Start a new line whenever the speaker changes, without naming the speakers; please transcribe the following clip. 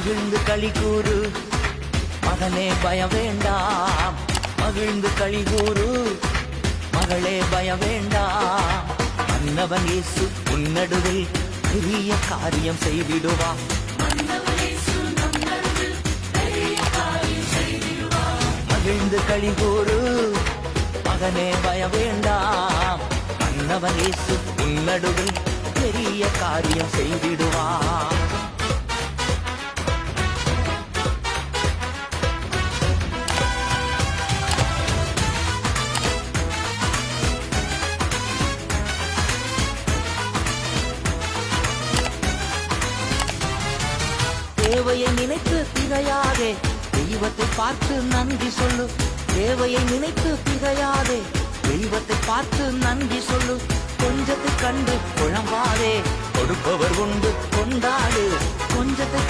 மகிழ்ந்து களி கூறு. மகனே பயம் வேண்டாம். மகிழ்ந்து களி கூறு. மகளே பயம் வேண்டாம். மன்னவன் இயேசு உன்னடுவில் பெரிய காரியம் செய்திடுவா. மகிழ்ந்து களி கூறு. மகனே பயம் வேண்டாம். மன்னவன் இயேசு உன்னடுவில் பெரிய காரியம் செய்திடுவா. தேவையை நினைத்து திகையாதே. தெய்வத்தை பார்த்து நன்றி சொல்லு. தேவையை நினைத்து திகையாதே. தெய்வத்தை பார்த்து நன்றி சொல்லு. கொஞ்சத்தை கண்டு குழம்பாதே. கொடுப்பவர் உண்டு கொண்டா